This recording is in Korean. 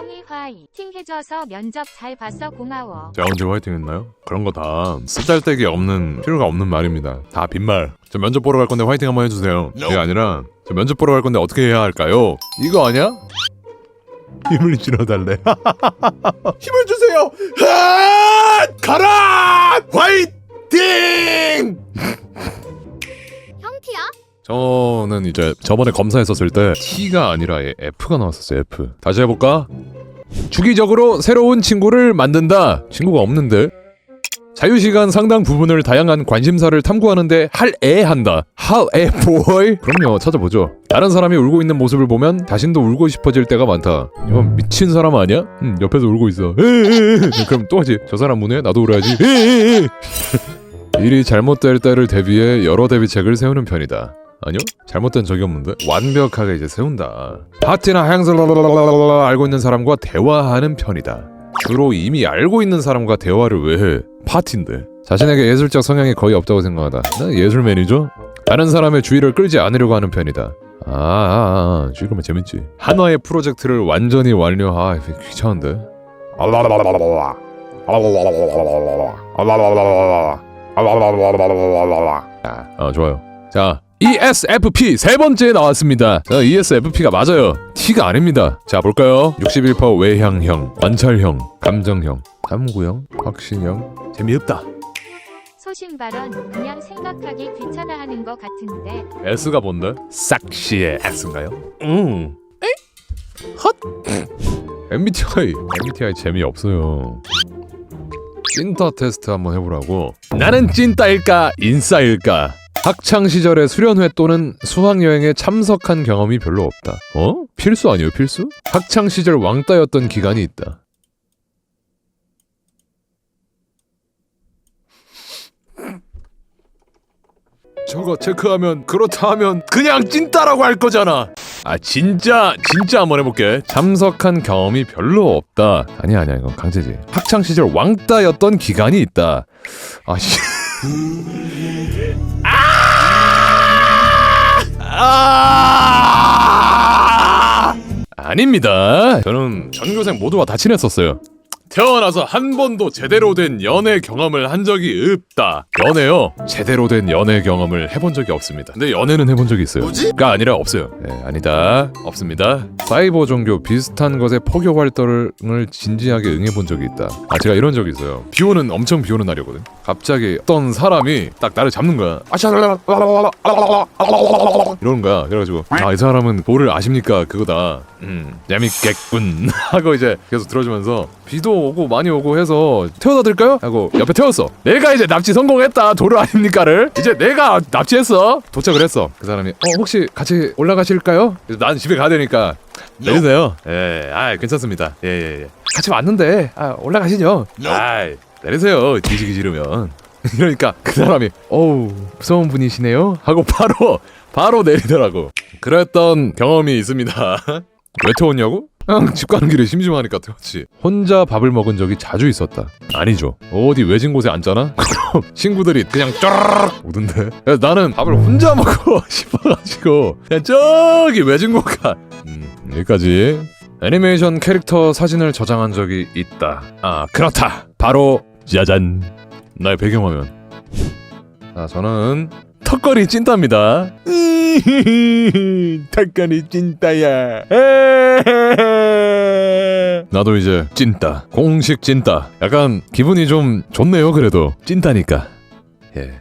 형이 화이팅 해줘서 면접 잘 봤어 고마워. 제가 언제 화이팅 했나요? 그런 거 다 쓰잘데기 없는 필요가 없는 말입니다. 다 빈말. 저 면접 보러 갈 건데 화이팅 한번 해주세요. 이게 아니라 저 면접 보러 갈 건데 어떻게 해야 할까요? 이거 아니야? 힘을 실어달래. 힘을 주세요. 아! 가라! 화이팅! 형 티야? 저는 이제 저번에 검사했었을 때 T가 아니라 F가 나왔었어요. F. 다시 해볼까? 주기적으로 새로운 친구를 만든다. 친구가 없는데. 자유시간 상당 부분을 다양한 관심사를 탐구하는데 할애 한다. 할애 보이? 그럼요. 찾아보죠. 다른 사람이 울고 있는 모습을 보면 자신도 울고 싶어질 때가 많다. 이건 미친 사람 아니야? 응, 옆에서 울고 있어. 그럼 또 하지. 저 사람 우네? 나도 울어야지. 일이 잘못될 때를 대비해 여러 대비책을 세우는 편이다. 아니요? 잘못된 적이 없는데? 완벽하게 이제 세운다. 파티나 하향설 알고 있는 사람과 대화하는 편이다. 주로 이미 알고 있는 사람과 대화를 왜 해? 파티인데. 자신에게 예술적 성향이 거의 없다고 생각하다. 나 예술맨이죠? 다른 사람의 주의를 끌지 않으려고 하는 편이다. 아, 아, 아, 지금은 재밌지. 한화의 프로젝트를 완전히 완료. 아, 귀찮은데. 아, 좋아요. 자, ESFP 세 번째 나왔습니다. 자, ESFP가 맞아요. T가 아닙니다. 자, 볼까요? 61% 외향형, 관찰형, 감정형, 탐구형, 확신형. 재미없다. 소신 발언 그냥 생각하기 귀찮아하는 거 같은데 S가 뭔데? 싹시의 S인가요? 음. 헛. MBTI MBTI 재미없어요. 찐따 테스트 한번 해보라고. 나는 찐따일까 인싸일까? 학창 시절에 수련회 또는 수학 여행에 참석한 경험이 별로 없다. 어? 필수 아니에요 필수? 학창 시절 왕따였던 기간이 있다. 저거 체크하면 그렇다 하면 그냥 찐따라고 할 거잖아. 아 진짜 진짜 한번 해볼게. 참석한 경험이 별로 없다. 아니야 아니야 이건 강제지. 학창 시절 왕따였던 기간이 있다. 아 씨. 아! 아닙니다. 저는 전교생 모두와 다 친했었어요. 태어나서 한 번도 제대로 된 연애 경험을 한 적이 없다. 연애요? 제대로 된 연애 경험을 해본 적이 없습니다. 근데 연애는 해본 적이 있어요. 뭐지?가 아니라 없어요. 네, 아니다. 없습니다. 사이버 종교 비슷한 것에 포교 활동을 진지하게 응해본 적이 있다. 아, 제가 이런 적이 있어요. 비 오는, 엄청 비 오는 날이거든. 갑자기 어떤 사람이 딱 나를 잡는 거야. 이러는 거야. 그래가지고, 아, 이 사람은 뭐를 아십니까? 그거다. 음, 재밌겠군. 하고 이제 계속 들어주면서, 비도 오고 많이 오고 해서 태워다 드릴까요? 하고 옆에 태웠어. 내가 이제 납치 성공했다. 도로 아닙니까를. 이제 내가 납치했어. 도착을 했어. 그 사람이 어 혹시 같이 올라가실까요? 그래서 난 집에 가야 되니까 내리세요. 예 아 괜찮습니다. 예 예 예 같이 왔는데 아 올라가시죠. 아 내리세요. 뒤지기 싫으면. 이러니까 그 사람이 어우 무서운 분이시네요. 하고 바로 바로 내리더라고. 그랬던 경험이 있습니다. 왜 태웠냐고? 그냥 집 가는 길에 심심하니까 태웠지 혼자 밥을 먹은 적이 자주 있었다. 아니죠. 어디 외진 곳에 앉잖아? 그럼 친구들이 그냥 쫘르륵 오던데. 그래서 나는 밥을 혼자 먹고 싶어가지고 그냥 저기 외진 곳 가. 음, 여기까지. 애니메이션 캐릭터 사진을 저장한 적이 있다. 아 그렇다. 바로 짜잔. 나의 배경화면. 자 저는 턱걸이 찐따입니다. 턱걸이 찐따야 나도 이제 찐따 공식 찐따. 약간 기분이 좀 좋네요 그래도. 찐따니까. 예